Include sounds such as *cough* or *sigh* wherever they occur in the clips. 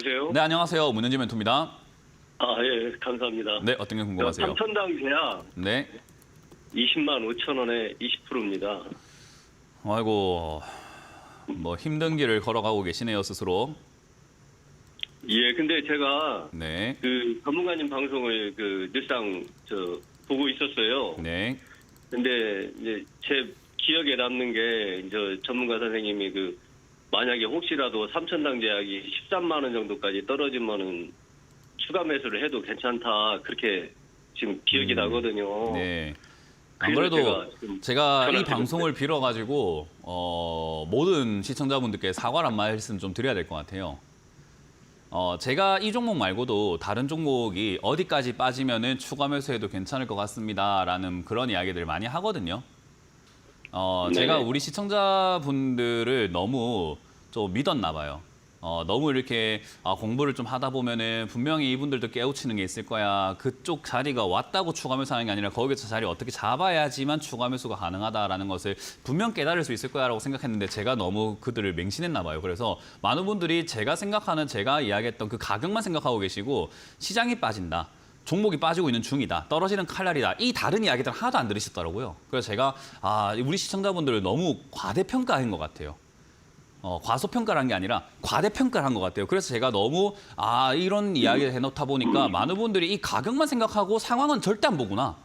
여보세요? 네, 안녕하세요. 문현지 멘토입니다. 아, 예, 감사합니다. 네, 어떤 게 궁금하세요? 삼천당 계약 네. 20만 5천 원에 20%입니다. 아이고, 뭐 힘든 길을 걸어가고 계시네요, 스스로. 예, 근데 제가 네. 그 전문가님 방송을 그 늘상 저 보고 있었어요. 네. 근데 이제 제 기억에 남는 게 이제 전문가 선생님이 그 만약에 혹시라도 삼천당 제약이 13만 원 정도까지 떨어지면은 추가 매수를 해도 괜찮다 그렇게 지금 기억이 음, 나거든요. 네. 그래도 제가 이 방송을 빌어 가지고 어, 모든 시청자분들께 사과란 말씀 좀 드려야 될 것 같아요. 어, 제가 이 종목 말고도 다른 종목이 어디까지 빠지면은 추가 매수해도 괜찮을 것 같습니다라는 그런 이야기들 많이 하거든요. 어, 네. 제가 우리 시청자분들을 너무 좀 믿었나 봐요. 어, 너무 이렇게 아, 공부를 좀 하다 보면은 분명히 이분들도 깨우치는 게 있을 거야. 그쪽 자리가 왔다고 추가 매수하는 게 아니라 거기서 자리 어떻게 잡아야지만 추가 매수가 가능하다라는 것을 분명 깨달을 수 있을 거야라고 생각했는데 제가 너무 그들을 맹신했나 봐요. 그래서 많은 분들이 제가 생각하는 제가 이야기했던 그 가격만 생각하고 계시고 시장이 빠진다. 종목이 빠지고 있는 중이다. 떨어지는 칼날이다. 이 다른 이야기들 하나도 안 들으셨더라고요. 그래서 제가 아, 우리 시청자분들을 너무 과대평가한 것 같아요. 어, 과소평가를 한게 아니라 과대평가를 한 것 같아요. 그래서 제가 너무 아 이런 이야기를 해놓다 보니까 많은 분들이 이 가격만 생각하고 상황은 절대 안 보구나.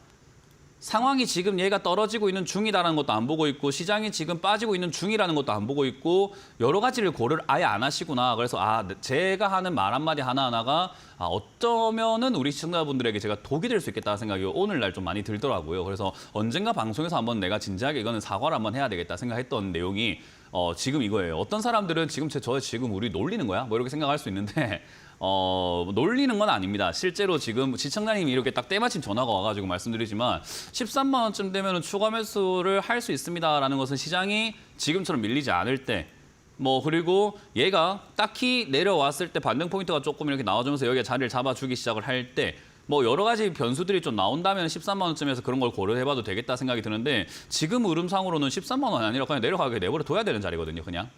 상황이 지금 얘가 떨어지고 있는 중이다라는 것도 안 보고 있고 시장이 지금 빠지고 있는 중이라는 것도 안 보고 있고 여러 가지를 고려를 아예 안 하시구나. 그래서 아 제가 하는 말 한마디 하나하나가 아, 어쩌면은 우리 시청자분들에게 제가 독이 될 수 있겠다는 생각이 오늘날 좀 많이 들더라고요. 그래서 언젠가 방송에서 한번 내가 진지하게 이거는 사과를 한번 해야 되겠다 생각했던 내용이 어, 지금 이거예요. 어떤 사람들은 지금 제, 저 지금 우리 놀리는 거야? 뭐 이렇게 생각할 수 있는데 어, 놀리는 건 아닙니다. 실제로 지금 시청자님이 이렇게 딱 때마침 전화가 와가지고 말씀드리지만 13만 원쯤 되면 추가 매수를 할 수 있습니다라는 것은 시장이 지금처럼 밀리지 않을 때뭐 그리고 얘가 딱히 내려왔을 때 반등 포인트가 조금 이렇게 나와주면서 여기에 자리를 잡아주기 시작을 할 때 뭐 여러 가지 변수들이 좀 나온다면 13만 원쯤에서 그런 걸 고려해봐도 되겠다 생각이 드는데 지금 흐름상으로는 13만 원이 아니라 그냥 내려가게 내버려 둬야 되는 자리거든요, 그냥.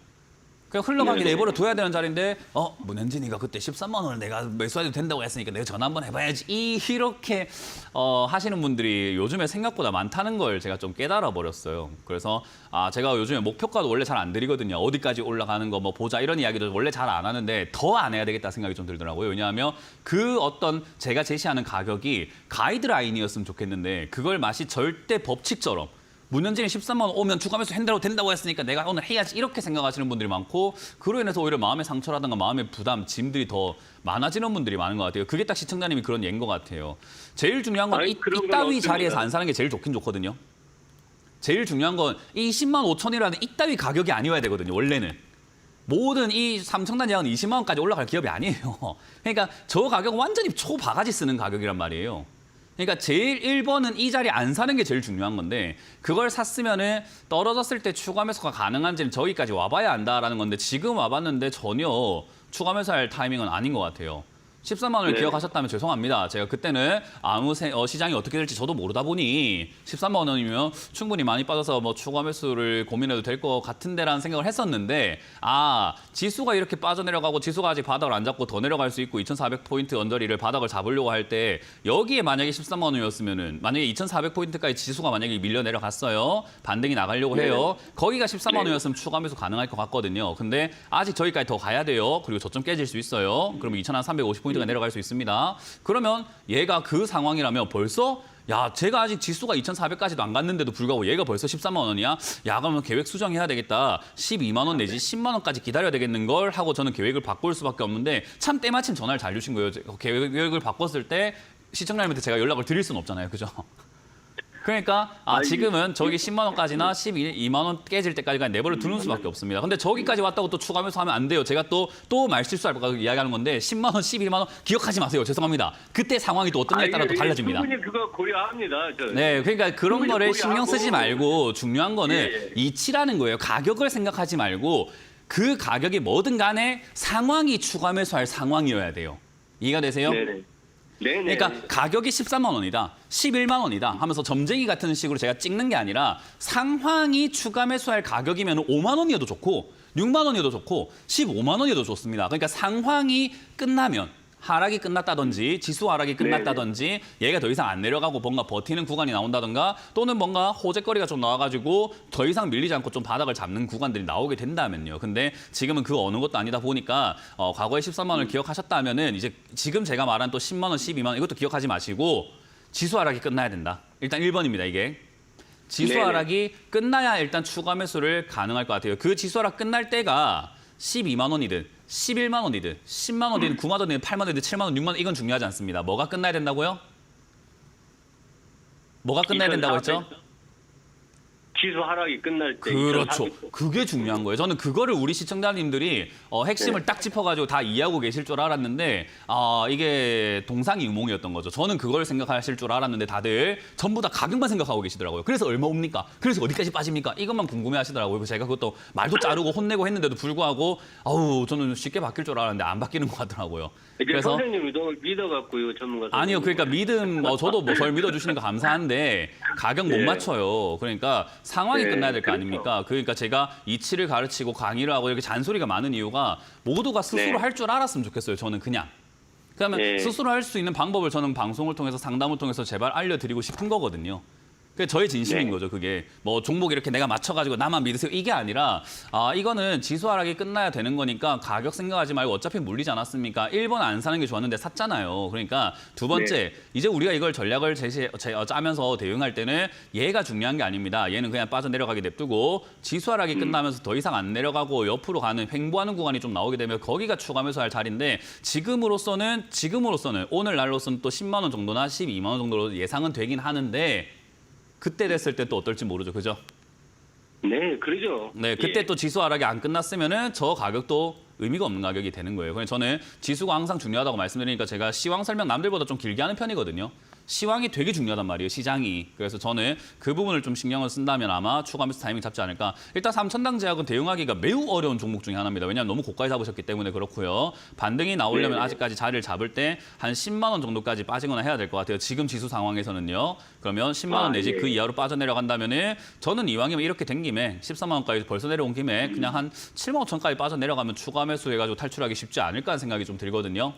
그냥 흘러가게. 내버려 둬야 되는 자리인데 어 문현진이가 그때 13만 원을 내가 매수해도 된다고 했으니까 내가 전화 한번 해봐야지 이 이렇게 어, 하시는 분들이 요즘에 생각보다 많다는 걸 제가 좀 깨달아 버렸어요. 그래서 아 제가 요즘에 목표가도 원래 잘 안 드리거든요. 어디까지 올라가는 거 뭐 보자 이런 이야기도 원래 잘 안 하는데 더 안 해야 되겠다 생각이 좀 들더라고요. 왜냐하면 그 어떤 제가 제시하는 가격이 가이드라인이었으면 좋겠는데 그걸 마치 절대 법칙처럼 문현진이 13만 원 오면 추가매수 한다고 된다고 했으니까 내가 오늘 해야지 이렇게 생각하시는 분들이 많고 그로 인해서 오히려 마음의 상처라든가 마음의 부담, 짐들이 더 많아지는 분들이 많은 것 같아요. 그게 딱 시청자님이 그런 예인 것 같아요. 제일 중요한 건 아니, 이, 이따위. 자리에서 안 사는 게 제일 좋긴 좋거든요. 제일 중요한 건이 10만 5천이라는 이따위 가격이 아니어야 되거든요. 원래는. 모든 이 삼청단 예약은 20만 원까지 올라갈 기업이 아니에요. *laughs* 그러니까 저 가격은 완전히 초바가지 쓰는 가격이란 말이에요. 그러니까 제일 1번은 이 자리 안 사는 게 제일 중요한 건데 그걸 샀으면은 떨어졌을 때 추가 매수가 가능한지는 저기까지 와봐야 안다라는 건데 지금 와봤는데 전혀 추가 매수할 타이밍은 아닌 것 같아요. 13만 원을 네. 기억하셨다면 죄송합니다. 제가 그때는 아무 세- 어, 시장이 어떻게 될지 저도 모르다 보니 13만 원이면 충분히 많이 빠져서 뭐 추가 매수를 고민해도 될 것 같은데라는 생각을 했었는데 아 지수가 이렇게 빠져내려가고 지수가 아직 바닥을 안 잡고 더 내려갈 수 있고 2,400포인트 언저리를 바닥을 잡으려고 할 때 여기에 만약에 13만 원이었으면은 만약에 2,400포인트까지 지수가 만약에 밀려 내려갔어요 반등이 나가려고 네. 해요 거기가 13만 네. 원이었으면 추가 매수 가능할 것 같거든요 근데 아직 저기까지 더 가야 돼요 그리고 저점 깨질 수 있어요 그러면 2,350 포인트가 내려갈 수 있습니다 그러면 얘가 그 상황이라면 벌써 야, 제가 아직 지수가 2,400까지도 안 갔는데도 불구하고 얘가 벌써 13만 원이야? 야, 그러면 계획 수정해야 되겠다. 12만 원 내지 10만 원까지 기다려야 되겠는 걸 하고 저는 계획을 바꿀 수밖에 없는데 참 때마침 전화를 잘 주신 거예요. 제- 계획을 바꿨을 때 시청자님한테 제가 연락을 드릴 수는 없잖아요. 그죠? 그러니까 아, 지금은 저기 10만 원까지나 12만 원 깨질 때까지 그냥 내버려 두는 수밖에 없습니다. 근데 저기까지 왔다고 또 추가하면서 하면 안 돼요. 제가 또 또 말실수할까 이야기하는 건데 10만 원, 11만 원 기억하지 마세요. 죄송합니다. 그때 상황이 또 어떠냐에 따라 또 아, 예, 달라집니다. 충분히 그거 고려합니다. 저. 네, 그러니까 그런 충분히 거를 고려하고. 신경 쓰지 말고 중요한 거는 예, 예. 이치라는 거예요. 가격을 생각하지 말고 그 가격이 뭐든 간에 상황이 추가 매수할 상황이어야 돼요. 이해가 되세요? 네네. 네네. 그러니까 가격이 13만 원이다, 11만 원이다 하면서 점쟁이 같은 식으로 제가 찍는 게 아니라 상황이 추가 매수할 가격이면 5만 원이어도 좋고 6만 원이어도 좋고 15만 원이어도 좋습니다. 그러니까 상황이 끝나면 하락이 끝났다든지 지수 하락이 끝났다든지 얘가 더 이상 안 내려가고 뭔가 버티는 구간이 나온다든가 또는 뭔가 호재거리가 좀 나와가지고 더 이상 밀리지 않고 좀 바닥을 잡는 구간들이 나오게 된다면요. 근데 지금은 그 어느 것도 아니다 보니까 어, 과거에 13만 원을 기억하셨다면은 이제 지금 제가 말한 또 10만 원, 12만 원 이것도 기억하지 마시고 지수 하락이 끝나야 된다. 일단 1번입니다, 이게. 지수 네네. 하락이 끝나야 일단 추가 매수를 가능할 것 같아요. 그 지수 하락 끝날 때가 12만 원이든 11만 원이든 10만 원이든 9만 원이든 8만 원이든 7만 원, 6만 원 이건 중요하지 않습니다. 뭐가 끝나야 된다고요? 뭐가 끝나야 된다고 했죠? 지수 하락이 끝날 때 그렇죠. 2400 그게 중요한 거예요. 저는 그거를 우리 시청자님들이 어, 핵심을 딱 짚어가지고 다 이해하고 계실 줄 알았는데 아 이게 동상이몽이었던 거죠. 저는 그걸 생각하실 줄 알았는데 다들 전부 다 가격만 생각하고 계시더라고요. 그래서 얼마 옵니까? 그래서 어디까지 빠집니까? 이것만 궁금해하시더라고요. 제가 그것도 말도 자르고 혼내고 했는데도 불구하고 아우 저는 쉽게 바뀔 줄 알았는데 안 바뀌는 것 같더라고요. 그래서 선생님 믿어 믿어갖고요 전문가. 아니요. 그러니까 믿음, 뭐 저도 뭐절 믿어주시는 거 감사한데 가격 못 예. 맞춰요. 그러니까 상황이 예, 끝나야 될거 그렇죠. 아닙니까? 그러니까 제가 이치를 가르치고 강의를 하고 이렇게 잔소리가 많은 이유가 모두가 스스로 네. 할 줄 알았으면 좋겠어요. 저는 그냥. 그러면 예. 스스로 할 수 있는 방법을 저는 방송을 통해서 상담을 통해서 제발 알려드리고 싶은 거거든요. 그게 저의 진심인 네. 거죠. 그게 뭐 종목 이렇게 내가 맞춰가지고 나만 믿으세요 이게 아니라 아 이거는 지수 하락이 끝나야 되는 거니까 가격 생각하지 말고 어차피 물리지 않았습니까? 1번 안 사는 게 좋았는데 샀잖아요. 그러니까 두 번째 이제 우리가 이걸 전략을 제시 제- 어, 짜면서 대응할 때는 얘가 중요한 게 아닙니다. 얘는 그냥 빠져 내려가게 냅두고 지수 하락이 끝나면서 더 이상 안 내려가고 옆으로 가는 횡보하는 구간이 좀 나오게 되면 거기가 추가 매수할 자리인데 지금으로서는 지금으로서는 오늘 날로서는 또 10만 원 정도나 12만 원 정도로 예상은 되긴 하는데 그때 됐을 때 또 어떨지 모르죠. 그죠? 네, 그러죠. 네, 그때 예. 또 지수 하락이 안 끝났으면은 저 가격도 의미가 없는 가격이 되는 거예요. 그래서 저는 지수가 항상 중요하다고 말씀드리니까 제가 시황 설명 남들보다 좀 길게 하는 편이거든요. 시황이 되게 중요하단 말이에요, 시장이. 그래서 저는 그 부분을 좀 신경을 쓴다면 아마 추가 매수 타이밍 잡지 않을까. 일단 삼천당 제약은 대응하기가 매우 어려운 종목 중에 하나입니다. 왜냐하면 너무 고가에 잡으셨기 때문에 그렇고요. 반등이 나오려면 네네. 아직까지 자리를 잡을 때 한 10만 원 정도까지 빠지거나 해야 될 것 같아요. 지금 지수 상황에서는요. 그러면 10만 원 아, 내지 예. 그 이하로 빠져내려간다면 은 저는 이왕이면 이렇게 된 김에 14만 원까지 벌써 내려온 김에 그냥 한 7만 5천까지 빠져내려가면 추가 매수해가지고 탈출하기 쉽지 않을까 하는 생각이 좀 들거든요.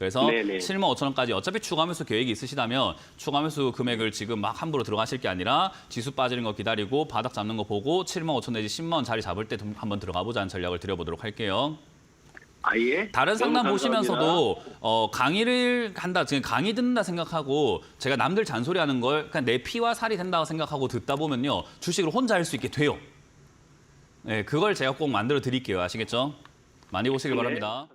그래서 네네. 7만 5천 원까지 어차피 추가 매수 계획이 있으시다면 추가 매수 금액을 지금 막 함부로 들어가실 게 아니라 지수 빠지는 거 기다리고 바닥 잡는 거 보고 7만 5천 내지 10만 원 자리 잡을 때좀 한번 들어가 보자는 전략을 드려보도록 할게요. 아 예. 다른 상담. 보시면서도 어, 강의를 한다, 지금 강의 듣는다 생각하고 제가 남들 잔소리하는 걸 그냥 내 피와 살이 된다고 생각하고 듣다 보면요 주식을 혼자 할 수 있게 돼요. 네, 그걸 제가 꼭 만들어 드릴게요. 아시겠죠? 많이 보시길 네. 바랍니다.